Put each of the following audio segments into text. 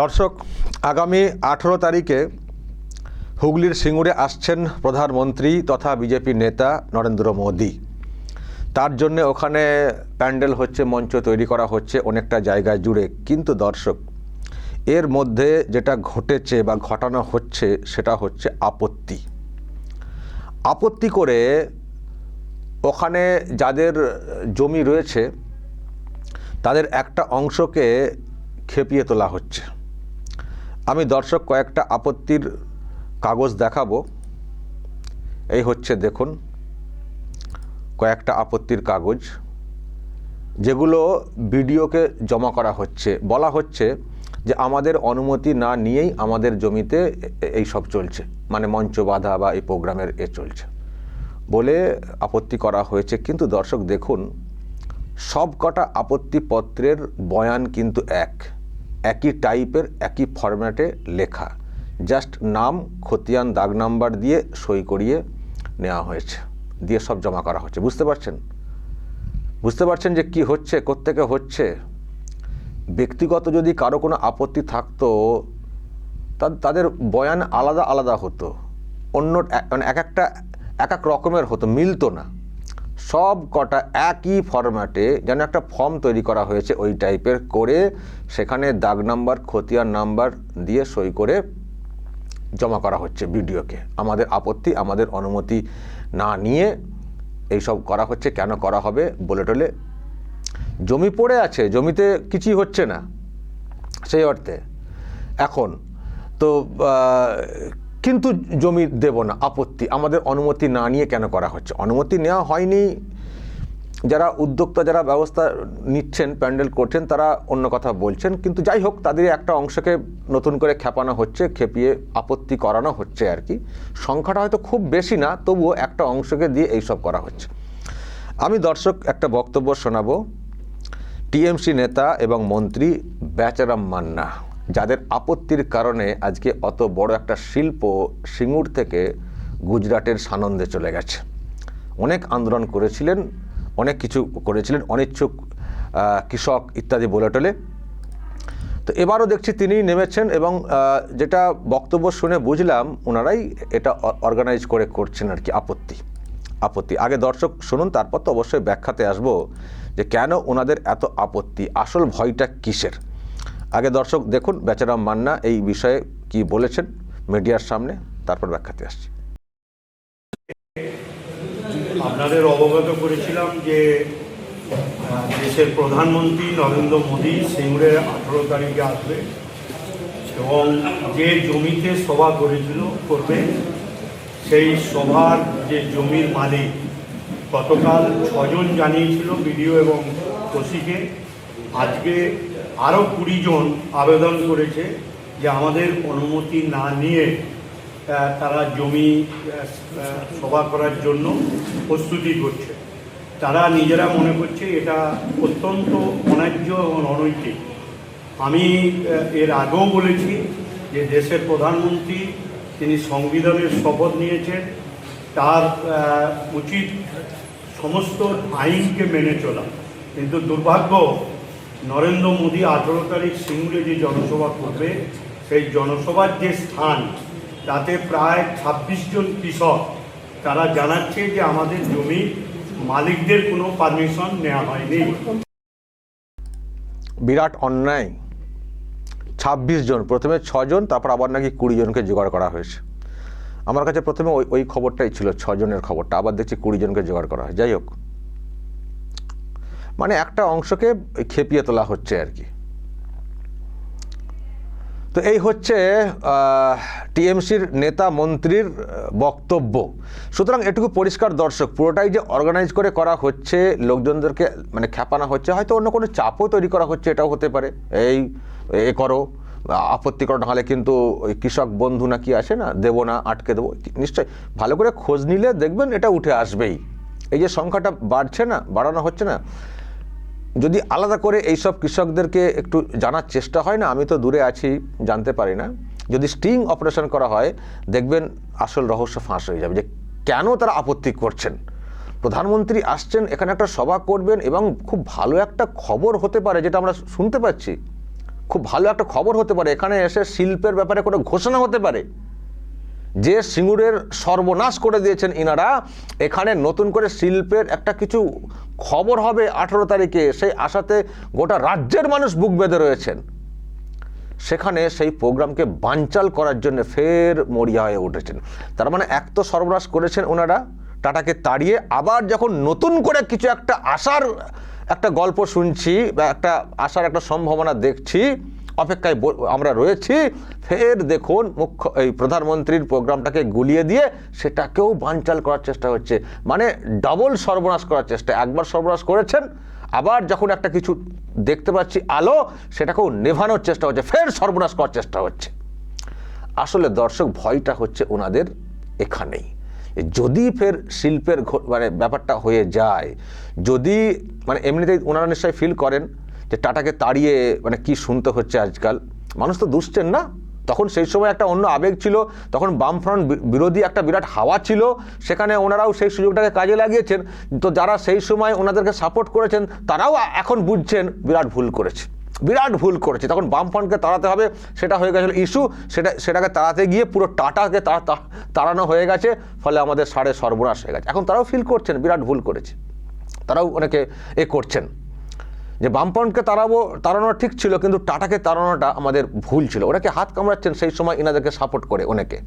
দর্শক, আগামী আঠেরো তারিখে হুগলির সিঙ্গুরে আসছেন প্রধানমন্ত্রী তথা বিজেপি নেতা নরেন্দ্র মোদী। তার জন্য ওখানে প্যান্ডেল হচ্ছে, মঞ্চ তৈরি করা হচ্ছে অনেকটা জায়গায় জুড়ে। কিন্তু দর্শক, এর মধ্যে যেটা ঘটেছে বা ঘটানো হচ্ছে সেটা হচ্ছে আপত্তি। আপত্তি করে ওখানে যাদের জমি রয়েছে, তাদের একটা অংশকে খেপিয়ে তোলা হচ্ছে। আমি দর্শক, কয়েকটা আপত্তির কাগজ দেখাবো। এই হচ্ছে, দেখুন, কয়েকটা আপত্তির কাগজ, যেগুলো বিডিওকে জমা করা হচ্ছে। বলা হচ্ছে যে আমাদের অনুমতি না নিয়েই আমাদের জমিতে এই সব চলছে মানে মঞ্চ বাধা বা এই প্রোগ্রামের এ চলছে বলে আপত্তি করা হয়েছে। কিন্তু দর্শক, দেখুন সব কটা আপত্তিপত্রের বয়ান কিন্তু এক। একই টাইপের, একই ফরম্যাটে লেখা। জাস্ট নাম, খতিয়ান, দাগ নাম্বার দিয়ে সই করিয়ে নেওয়া হয়েছে, দিয়ে সব জমা করা হচ্ছে। বুঝতে পারছেন? বুঝতে পারছেন যে কি হচ্ছে, কোত্থেকে হচ্ছে? ব্যক্তিগত যদি কারও কোনো আপত্তি থাকতো তাদের বয়ান আলাদা আলাদা হতো। অন্য মানে এক একটা, এক এক রকমের হতো, মিলতো না। সব কটা একই ফরম্যাটে যেন একটা ফর্ম তৈরি করা হয়েছে ওই টাইপের করে সেখানে দাগ নাম্বার, খতিয়ান নাম্বার দিয়ে সই করে জমা করা হচ্ছে বিডিওকে আমাদের আপত্তি, আমাদের অনুমতি না নিয়ে এইসব করা হচ্ছে, কেন করা হবে বলে টলে জমি পড়ে আছে, জমিতে কিছুই হচ্ছে না, সেই অর্থে। এখন তো কিন্তু জমি দেব না, আপত্তি। আমাদের অনুমতি না নিয়ে কেন করা হচ্ছে? অনুমতি নেওয়া হয়নি। যারা উদ্যোক্তা, যারা ব্যবস্থা নিচ্ছেন, প্যান্ডেল করছেন, তারা অন্য কথা বলছেন। কিন্তু যাই হোক, তাদের একটা অংশকে নতুন করে খেপানো হচ্ছে, খেপিয়ে আপত্তি করানো হচ্ছে আর কি। সংখ্যাটা হয়তো খুব বেশি না, তবুও একটা অংশকে দিয়ে এইসব করা হচ্ছে। আমি দর্শক, একটা বক্তব্য শোনাবো। টিএমসি নেতা এবং মন্ত্রী বেচারাম মান্না। যাদের আপত্তির কারণে আজকে অত বড় একটা শিল্প সিঙ্গুর থেকে গুজরাটের সানন্দে চলে গেছে। অনেক আন্দোলন করেছিলেন, অনেক কিছু করেছিলেন, অনিচ্ছুক কৃষক ইত্যাদি বলে টলে। তো এবারও দেখছি তিনি নেমেছেন এবং যেটা বক্তব্য শুনে বুঝলাম, ওনারাই এটা অর্গানাইজ করে করছেন আর কি, আপত্তি। আপত্তি। আগে দর্শক শুনুন, তারপর তো অবশ্যই ব্যাখ্যাতে আসব যে কেন ওনাদের এত আপত্তি, আসল ভয়টা কিসের? আগে দর্শক, দেখুন, বেচারাম মান্না এই বিষয়ে কি বলেছেন মিডিয়ার সামনে, তারপর ব্যাখ্যাতে আসছি। আপনাদের অবগত করেছিলাম যে দেশের প্রধানমন্ত্রী নরেন্দ্র মোদী সিঙ্গুরে আঠেরো তারিখে আসবে এবং যে জমিতে সভা করেছিল, করবে, সেই সভার যে জমির মালিক, গতকাল ছজন জানিয়েছিল বিডিও এবং ওসিকে, আজকে আরও কুড়ি জন আবেদন করেছে যে আমাদের অনুমতি না নিয়ে তারা জমি সভা করার জন্য প্রস্তুতি করছে। তারা নিজেরা মনে করছে এটা অত্যন্ত অন্যায্য এবং অনৈতিক। আমি এর আগেও বলেছি যে দেশের প্রধানমন্ত্রী তিনি সংবিধানের শপথ নিয়েছেন। তার উচিত সমস্ত আইনকে মেনে চলা। কিন্তু দুর্ভাগ্য নরেন্দ্র মোদী আঠেরো তারিখ সিঙ্গুরে যে জনসভা করবে, সেই জনসভার যে স্থান, তাতে প্রায় ছাব্বিশ জন কৃষক, তারা জানাচ্ছে যে আমাদের জমি মালিকদের কোনো পারমিশন নেওয়া হয়নি। বিরাট অন্যায়। ছাব্বিশ জন, প্রথমে ছজন তারপর আবার নাকি কুড়ি জনকে জোগাড় করা হয়েছে। আমার কাছে প্রথমে ওই ওই খবরটাই ছিল ছজনের খবরটা, আবার দেখছি কুড়ি জনকে জোগাড় করা হয়। যাই হোক মানে একটা অংশকে খেপিয়ে তোলা হচ্ছে আর কি। তো এই হচ্ছে টিএমসির নেতা মন্ত্রীর বক্তব্য। সুতরাং এটুকু পরিষ্কার দর্শক, পুরোটাই যে অর্গানাইজ করে করা হচ্ছে, লোকজনদেরকে মানে খ্যাপানো হচ্ছে, হয়তো অন্য কোনো চাপও তৈরি করা হচ্ছে, এটাও হতে পারে। এই, এ করো আপত্তি করো নাহলে কিন্তু ওই কৃষক বন্ধু নাকি আসে না, দেবো না, আটকে দেবো নিশ্চয়ই ভালো করে খোঁজ নিলে দেখবেন এটা উঠে আসবেই। এই যে সংখ্যাটা বাড়ছে না, বাড়ানো হচ্ছে না যদি আলাদা করে এইসব কৃষকদেরকে একটু জানার চেষ্টা হয় না, আমি তো দূরে আছি, জানতে পারি না। যদি স্টিং অপারেশন করা হয়, দেখবেন আসল রহস্য ফাঁস হয়ে যাবে যে কেন তারা আপত্তি করছেন। প্রধানমন্ত্রী আসছেন, এখানে একটা সভা করবেন এবং খুব ভালো একটা খবর হতে পারে যেটা আমরা শুনতে পাচ্ছি। খুব ভালো একটা খবর হতে পারে, এখানে এসে শিল্পের ব্যাপারে কোনো ঘোষণা হতে পারে। যে সিঙ্গুরের সর্বনাশ করে দিয়েছেন ইনারা, এখানে নতুন করে শিল্পের একটা কিছু খবর হবে আঠেরো তারিখে। সেই আশাতে গোটা রাজ্যের মানুষ বুক বেঁধে রয়েছেন। সেখানে সেই প্রোগ্রামকে বানচাল করার জন্য ফের মরিয়া হয়ে উঠেছেন। তার মানে এক তো সর্বনাশ করেছেন ওনারা, টাটাকে তাড়িয়ে আবার যখন নতুন করে কিছু একটা আশার একটা গল্প শুনছি বা একটা আশার একটা সম্ভাবনা দেখছি অপেক্ষায় আমরা রয়েছি। ফের দেখুন, মুখ্য এই প্রধানমন্ত্রীর প্রোগ্রামটাকে গুলিয়ে দিয়ে সেটাকেও বানচাল করার চেষ্টা হচ্ছে। মানে ডবল সর্বনাশ করার চেষ্টা। একবার সর্বনাশ করেছেন, আবার যখন একটা কিছু দেখতে পাচ্ছি, আলো, সেটাকেও নেভানোর চেষ্টা হচ্ছে। ফের সর্বনাশ করার চেষ্টা হচ্ছে। আসলে দর্শক, ভয়টা হচ্ছে ওনাদের এখানেই। যদি ফের শিল্পের মানে ব্যাপারটা হয়ে যায়, যদি মানে এমনিতেই ওনারা নিশ্চয়ই ফিল করেন যে টাটাকে তাড়িয়ে মানে কি শুনতে হচ্ছে আজকাল? মানুষ তো দুষছেন না? তখন সেই সময় একটা অন্য আবেগ ছিল, তখন বামফ্রন্ট বিরোধী একটা বিরাট হাওয়া ছিল, সেখানে ওনারাও সেই সুযোগটাকে কাজে লাগিয়েছেন। তো যারা সেই সময় ওনাদেরকে সাপোর্ট করেছেন, তারাও এখন বুঝছেন বিরাট ভুল করেছে। বিরাট ভুল করেছে। তখন বামফ্রন্টকে তাড়াতে হবে, সেটা হয়ে গেছিল ইস্যু, সেটা, সেটাকে তাড়াতে গিয়ে পুরো টাটাকে তাড়ানো হয়ে গেছে, ফলে আমাদের সাড়ে সর্বনাশ হয়ে গেছে। এখন তারাও ফিল করছেন, বিরাট ভুল করেছে। তারাও অনেকে এ করছেন। যে বামফ্রন্টকে তাড়াবো, তাড়ানো ঠিক ছিল, কিন্তু টাটাকে তাড়ানোটা আমাদের ভুল ছিল। ওনাকে হাত কামড়াচ্ছেন সেই সময় এনাদেরকে সাপোর্ট করে অনেকে?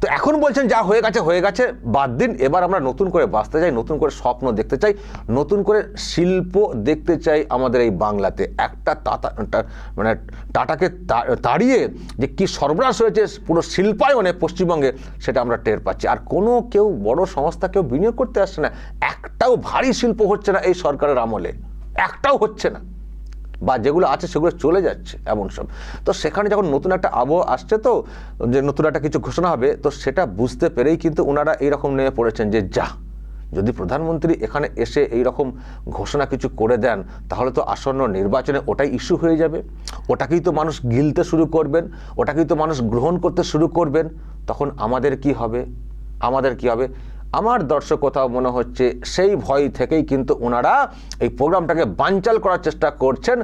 তো এখন বলছেন, যা হয়ে গেছে হয়ে গেছে, বাদ দিন। এবার আমরা নতুন করে বাঁচতে চাই, নতুন করে স্বপ্ন দেখতে চাই, নতুন করে শিল্প দেখতে চাই আমাদের এই বাংলাতে। একটা মানে টাটাকে তাড়িয়ে যে কি সর্বনাশ হয়েছে পুরো শিল্পায়নে পশ্চিমবঙ্গে, সেটা আমরা টের পাচ্ছি। আর কোনো কেউ বড় সংস্থা কেউ বিনিয়োগ করতে আসছে না, একটাও ভারী শিল্প হচ্ছে না এই সরকারের আমলে। একটাও হচ্ছে না। বা যেগুলো আছে সেগুলো চলে যাচ্ছে এমন সব। তো সেখানে যখন নতুন একটা আবহাওয়া আসছে তো, যে নতুন একটা কিছু ঘোষণা হবে, তো সেটা বুঝতে পেরেই কিন্তু ওনারা এইরকম নেমে পড়েছেন যে, যা, যদি প্রধানমন্ত্রী এখানে এসে এই রকম ঘোষণা কিছু করে দেন, তাহলে তো আসন্ন নির্বাচনে ওটাই ইস্যু হয়ে যাবে। ওটাকেই তো মানুষ গিলতে শুরু করবেন, ওটাকেই তো মানুষ গ্রহণ করতে শুরু করবেন। তখন আমাদের কি হবে? আমাদের কি হবে? আমার দর্শক কোথাও মনে হচ্ছে সেই ভয় থেকেই কিন্তু ওনারা এই প্রোগ্রামটাকে বানচাল করার চেষ্টা করছেন।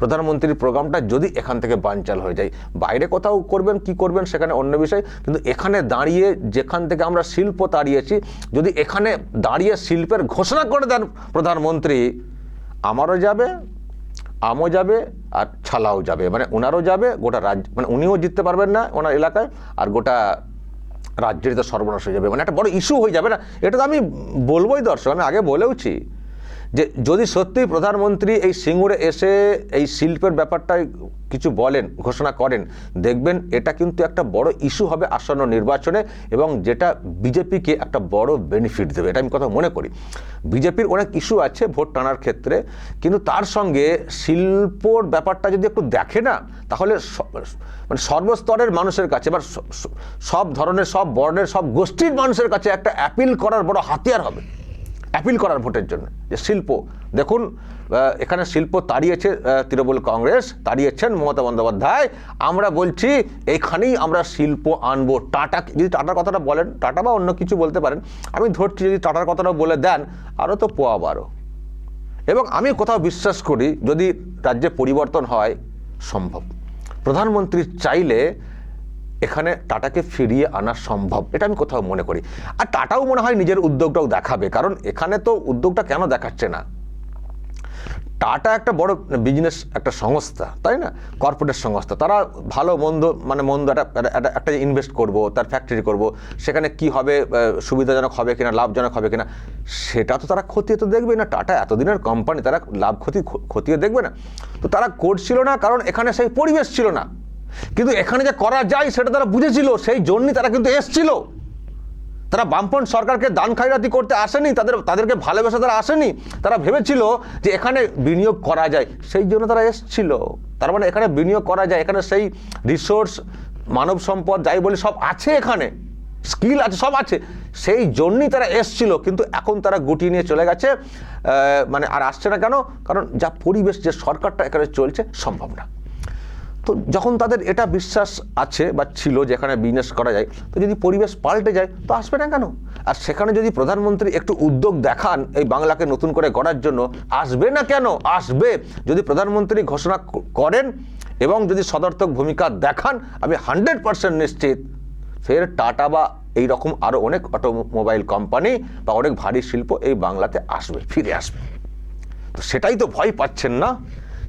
প্রধানমন্ত্রীর প্রোগ্রামটা যদি এখান থেকে বানচাল হয়ে যায়, বাইরে কোথাও করবেন, কি করবেন সেখানে অন্য বিষয়। কিন্তু এখানে দাঁড়িয়ে, যেখান থেকে আমরা শিল্প তাড়িয়েছি, যদি এখানে দাঁড়িয়ে শিল্পের ঘোষণা করে দেন প্রধানমন্ত্রী, আমারও যাবে, আমও যাবে, আর ছালাও যাবে। মানে ওনারও যাবে, গোটা রাজ্য মানে উনিও জিততে পারবেন না ওনার এলাকায়, আর গোটা রাজ্যেরই তো সর্বনাশ হয়ে যাবে। মানে একটা বড় ইস্যু হয়ে যাবে না। এটা তো আমি বলবোই দর্শক, আমি আগে বলেওছি। যে যদি সত্যিই প্রধানমন্ত্রী এই সিঙ্গুরে এসে এই শিল্পের ব্যাপারটায় কিছু বলেন, ঘোষণা করেন, দেখবেন এটা কিন্তু একটা বড় ইস্যু হবে আসন্ন নির্বাচনে এবং যেটা বিজেপিকে একটা বড় বেনিফিট দেবে, এটা আমি কথা মনে করি। বিজেপির অনেক ইস্যু আছে ভোট টানার ক্ষেত্রে, কিন্তু তার সঙ্গে শিল্পর ব্যাপারটা যদি একটু দেখে না, তাহলে মানে সর্বস্তরের মানুষের কাছে বা সব ধরনের, সব বর্ণের, সব গোষ্ঠীর মানুষের কাছে একটা অ্যাপিল করার বড় হাতিয়ার হবে। অ্যাপিল করার ভোটের জন্য যে শিল্প, দেখুন এখানে শিল্প তাড়িয়েছে তৃণমূল কংগ্রেস, তাড়িয়েছেন মমতা বন্দ্যোপাধ্যায়। আমরা বলছি এখানেই আমরা শিল্প আনব। টাটা, যদি টাটার কথাটা বলেন, টাটা বা অন্য কিছু বলতে পারেন, আমি ধরছি যদি টাটার কথাটা বলে দেন আরও তো পোয়া বারো। এবং আমি কোথাও বিশ্বাস করি, যদি রাজ্যে পরিবর্তন হয়, সম্ভব। প্রধানমন্ত্রী চাইলে এখানে টাটাকে ফিরিয়ে আনা সম্ভব, এটা আমি কোথাও মনে করি। আর টাটাও মনে হয় নিজের উদ্যোগটাও দেখাবে, কারণ এখানে তো উদ্যোগটা কেন দেখাচ্ছে না? টাটা একটা বড় বিজনেস একটা সংস্থা, তাই না? কর্পোরেট সংস্থা। তারা ভালো, মন্দ মানে মন্দ একটা, একটা- ইনভেস্ট করব, তার ফ্যাক্টরি করব, সেখানে কি হবে সুবিধাজনক হবে কিনা, লাভজনক হবে কিনা, সেটা তো তারা খতিয়ে তো দেখবে না। টাটা এতদিনের কোম্পানি তারা লাভ ক্ষতি খতিয়ে দেখবে না। তো তারা করছিল না, কারণ এখানে সেই পরিবেশ ছিল না। কিন্তু এখানে যে করা যায় সেটা তারা বুঝেছিল, সেই জন্যই তারা কিন্তু এসছিল। তারা বামপন্থ সরকারকে দান খাইরাতি করতে আসেনি, তাদের, তাদেরকে ভালোবেসে তারা আসেনি। তারা ভেবেছিল যে এখানে বিনিয়োগ করা যায়, সেই জন্য তারা এসছিল। তার মানে এখানে বিনিয়োগ করা যায়, এখানে সেই রিসোর্স মানব সম্পদ, যাই বলি সব আছে এখানে। স্কিল আছে, সব আছে। সেই জন্যই তারা এসছিল, কিন্তু এখন তারা গুটিয়ে নিয়ে চলে গেছে। মানে আর আসছে না কেন? কারণ যা পরিবেশ, যে সরকারটা এখানে চলছে, সম্ভব না। তো যখন তাদের এটা বিশ্বাস আছে বা ছিল যে এখানে বিজনেস করা যায়, তো যদি পরিবেশ পাল্টে যায়, তো আসবে না কেন? আর সেখানে যদি প্রধানমন্ত্রী একটু উদ্যোগ দেখান এই বাংলাকে নতুন করে গড়ার জন্য, আসবে না কেন? আসবে। যদি প্রধানমন্ত্রী ঘোষণা করেন এবং যদি সদর্থক ভূমিকা দেখান, আমি হান্ড্রেড পার্সেন্ট নিশ্চিত। ফের টাটা বা এই রকম আরও অনেক অটোমোবাইল কোম্পানি বা অনেক ভারী শিল্প এই বাংলাতে আসবে, ফিরে আসবে। তো সেটাই তো ভয় পাচ্ছেন না?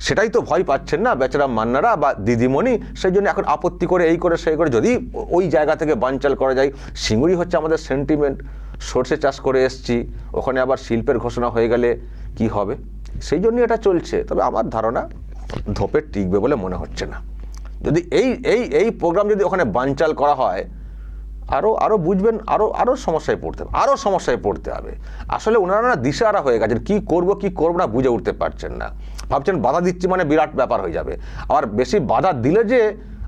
সেটাই তো ভয় পাচ্ছেন না বেচারা মান্নারা বা দিদিমণি? সেই জন্য এখন আপত্তি করে, এই করে, সেই করে, যদি ওই জায়গা থেকে বানচাল করা যায়। সিঙ্গুরি হচ্ছে আমাদের সেন্টিমেন্ট সর্ষে চাষ করে এসছি, ওখানে আবার শিল্পের ঘোষণা হয়ে গেলে কি হবে? সেই জন্য এটা চলছে। তবে আমার ধারণা, ধোপে টিকবে বলে মনে হচ্ছে না। যদি এই এই এই প্রোগ্রাম যদি ওখানে বানচাল করা হয় আরও আরও বুঝবেন আরও আরও সমস্যায় পড়তে হবে আরও সমস্যায় পড়তে হবে। আসলে ওনারা না দিশাহারা হয়ে গেছেন, কি করব কি করব না বুঝে উঠতে পারছেন না। ভাবছেন বাধা দিচ্ছি মানে বিরাট ব্যাপার হয়ে যাবে। আবার বেশি বাধা দিলে যে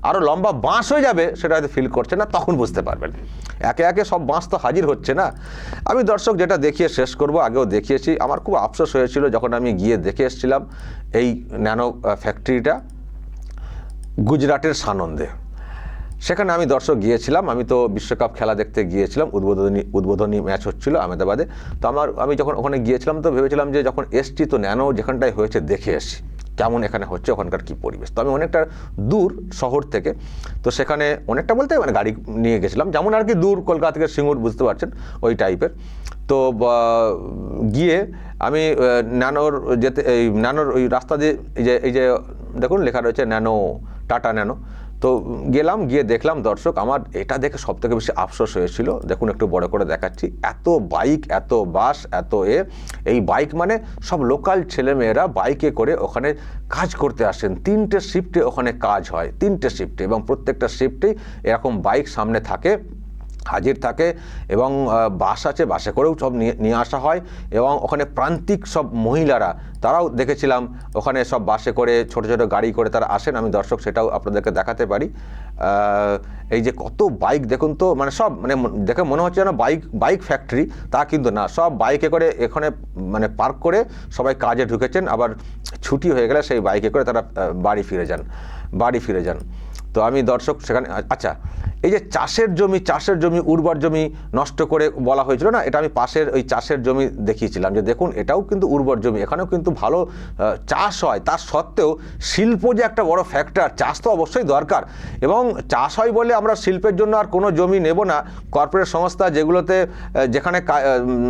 আরও লম্বা বাঁশ হয়ে যাবে, সেটা হয়তো ফিল করছে না, তখন বুঝতে পারবেন। একে একে সব বাঁশ তো হাজির হচ্ছে না। আমি দর্শক যেটা দেখিয়ে শেষ করব, আগেও দেখিয়েছি, আমার খুব আফসোস হয়েছিল যখন আমি গিয়ে দেখে এসেছিলাম এই ন্যানো ফ্যাক্টরিটা গুজরাটের সানন্দে। সেখানে আমি দর্শক গিয়েছিলাম, আমি তো বিশ্বকাপ খেলা দেখতে গিয়েছিলাম, উদ্বোধনী উদ্বোধনী ম্যাচ হচ্ছিল আহমেদাবাদে। তো আমার, আমি যখন ওখানে গিয়েছিলাম, তো ভেবেছিলাম যে যখন এসছি, তো ন্যানো যেখানটায় হয়েছে দেখে এসছি, কেমন এখানে হচ্ছে, ওখানকার কী পরিবেশ। তো আমি অনেকটা দূর শহর থেকে, তো সেখানে অনেকটা বলতে মানে গাড়ি নিয়ে গেছিলাম, যেমন আর কি দূর কলকাতা থেকে সিঙ্গুর, বুঝতে পারছেন, ওই টাইপের। তো গিয়ে আমি ন্যানোর যেতে, এই ন্যানোর ওই রাস্তা দিয়ে, এই যে এই যে, দেখুন লেখা রয়েছে ন্যানো, টাটা ন্যানো। তো গেলাম, গিয়ে দেখলাম দর্শক, আমার এটা দেখে সব থেকে বেশি আফসোস হয়েছিল। দেখুন, একটু বড় করে দেখাচ্ছি। এত বাইক, এত বাস, এত এ, এই বাইক মানে সব লোকাল ছেলেমেয়েরা বাইকে করে ওখানে কাজ করতে আসেন। তিনটে শিফটে ওখানে কাজ হয়, তিনটে শিফটে এবং প্রত্যেকটা শিফটেই এরকম বাইক সামনে থাকে। হাজির থাকে এবং বাস আছে, বাসে করেও সব নিয়ে আসা হয় এবং ওখানে প্রান্তিক সব মহিলারা, তারাও দেখেছিলাম ওখানে সব বাসে করে ছোট ছোট গাড়ি করে তারা আসেন। আমি দর্শক সেটাও আপনাদেরকে দেখাতে পারি। এই যে কত বাইক দেখুন তো মানে সব মানে দেখে মনে হচ্ছে যেন বাইক বাইক ফ্যাক্টরি, তা কিন্তু না। সব বাইকে করে এখানে মানে পার্ক করে সবাই কাজে ঢুকেছেন, আবার ছুটি হয়ে গেলে সেই বাইকে করে তারা বাড়ি ফিরে যান, বাড়ি ফিরে যান। তো আমি দর্শক সেখানে আচ্ছা এই যে চাষের জমি চাষের জমি, উর্বর জমি নষ্ট করে বলা হয়েছিল না, এটা আমি পাশের ওই চাষের জমি দেখিয়েছিলাম যে দেখুন, এটাও কিন্তু উর্বর জমি, এখানেও কিন্তু ভালো চাষ হয়। তার সত্ত্বেও শিল্প যে একটা বড় ফ্যাক্টর চাষ তো অবশ্যই দরকার। এবং চাষ হয় বলে আমরা শিল্পের জন্য আর কোনো জমি নেব না। কর্পোরেট সংস্থা যেগুলোতে যেখানে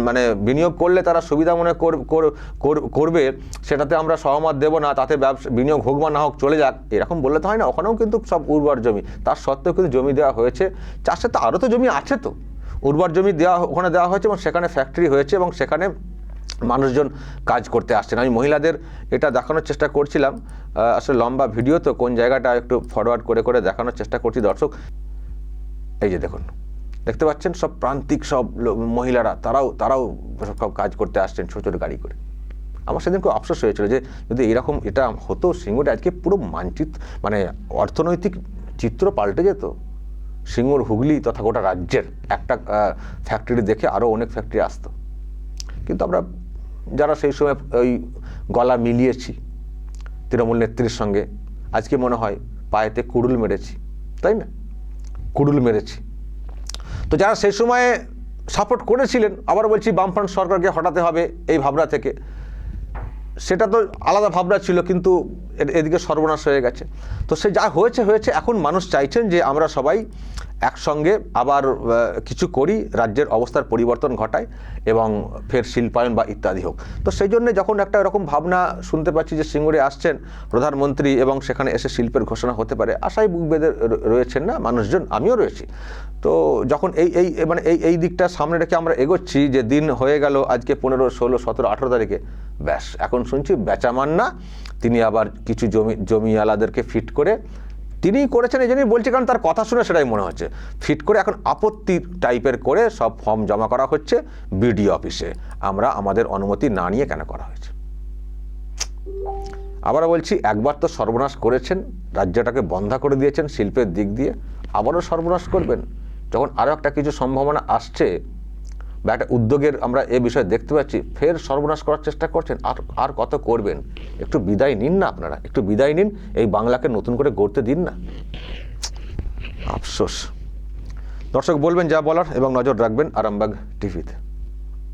মানে বিনিয়োগ করলে তারা সুবিধা মনে কর- কর- কর- করবে, সেটাতে আমরা সহমত দেব না, তাতে ব্যবসা, বিনিয়োগ হোক বা না হোক চলে যাক, এরকম বললে তো হয় না, ওখানেও কিন্তু সব উর্বর জমি। তার সত্ত্বেও কিন্তু জমি দেওয়া হয়েছে। চাষে তো আরও তো জমি আছে তো। উর্বর জমি দেওয়া ওখানে দেওয়া হয়েছে এবং সেখানে ফ্যাক্টরি হয়েছে এবং সেখানে মানুষজন কাজ করতে আসছেন। আমি মহিলাদের এটা দেখানোর চেষ্টা করছিলাম। আসলে লম্বা ভিডিও তো, কোন জায়গাটা একটু ফরওয়ার্ড করে করে দেখানোর চেষ্টা করছি দর্শক। এই যে দেখুন, দেখতে পাচ্ছেন সব প্রান্তিক সব মহিলারা, তারাও তারাও সব কাজ করতে আসছেন ছোটো ছোটো গাড়ি করে। আমার সেদিন খুব আফসোস হয়েছিল যে, যদি এরকম এটা হতো সিঙ্গুরে আজকে পুরো মানচিত্র মানে অর্থনৈতিক চিত্র পাল্টে যেত। সিঙ্গুর হুগলি তথা গোটা রাজ্যের একটা ফ্যাক্টরি দেখে আরও অনেক ফ্যাক্টরি আসতো। কিন্তু আমরা যারা সেই সময় ওই গলা মিলিয়েছি, তৃণমূল নেত্রীর সঙ্গে, আজকে মনে হয় পায়েতে কুড়ুল মেরেছি, তাই না? কুড়ুল মেরেছি। তো যারা সেই সময়ে সাপোর্ট করেছিলেন, আবার বলছি বামফ্রন্ট সরকারকে হটাতে হবে এই ভাবনা থেকে, সেটা তো আলাদা ভাবনা ছিল, কিন্তু এদিকে সর্বনাশ হয়ে গেছে। তো সে যা হয়েছে হয়েছে, এখন মানুষ চাইছেন যে আমরা সবাই একসঙ্গে আবার কিছু করি, রাজ্যের অবস্থার পরিবর্তন ঘটায় এবং ফের শিল্পায়ন বা ইত্যাদি হোক। তো সেই জন্য যখন একটা এরকম ভাবনা শুনতে পাচ্ছি যে সিঙ্গুরে আসছেন প্রধানমন্ত্রী এবং সেখানে এসে শিল্পের ঘোষণা হতে পারে আশায় বুক বেঁধে রয়েছেন না, মানুষজন, আমিও রয়েছি। তো যখন এই এই মানে এই এই দিকটা সামনে রেখে আমরা এগোচ্ছি যে দিন হয়ে গেল, আজকে পনেরো, ষোলো, সতেরো, আঠেরো তারিখে, ব্যাস, এখন শুনছি বেচামান না তিনি আবার কিছু জমি, জমিওয়ালাদেরকে ফিট করে তিনিই করেছেন, এই জন্যই বলছি, কারণ তার কথা শুনে সেটাই মনে হচ্ছে। ফিট করে এখন আপত্তি টাইপের করে সব ফর্ম জমা করা হচ্ছে বিডিও অফিসে। আমরা আমাদের অনুমতি না নিয়ে কেন করা হয়েছে? আবারও বলছি, একবার তো সর্বনাশ করেছেন, রাজ্যটাকে বন্ধা করে দিয়েছেন শিল্পের দিক দিয়ে, আবারও সর্বনাশ করবেন। যখন আরও একটা কিছু সম্ভাবনা আসছে বা একটা উদ্যোগের আমরা এ বিষয়ে দেখতে পাচ্ছি, ফের সর্বনাশ করার চেষ্টা করছেন। আর আর কত করবেন? একটু বিদায় নিন না আপনারা? একটু বিদায় নিন, এই বাংলাকে নতুন করে গড়তে দিন না? আফসোস। দর্শক বলবেন যা বলার এবং নজর রাখবেন আরামবাগ টিভিতে।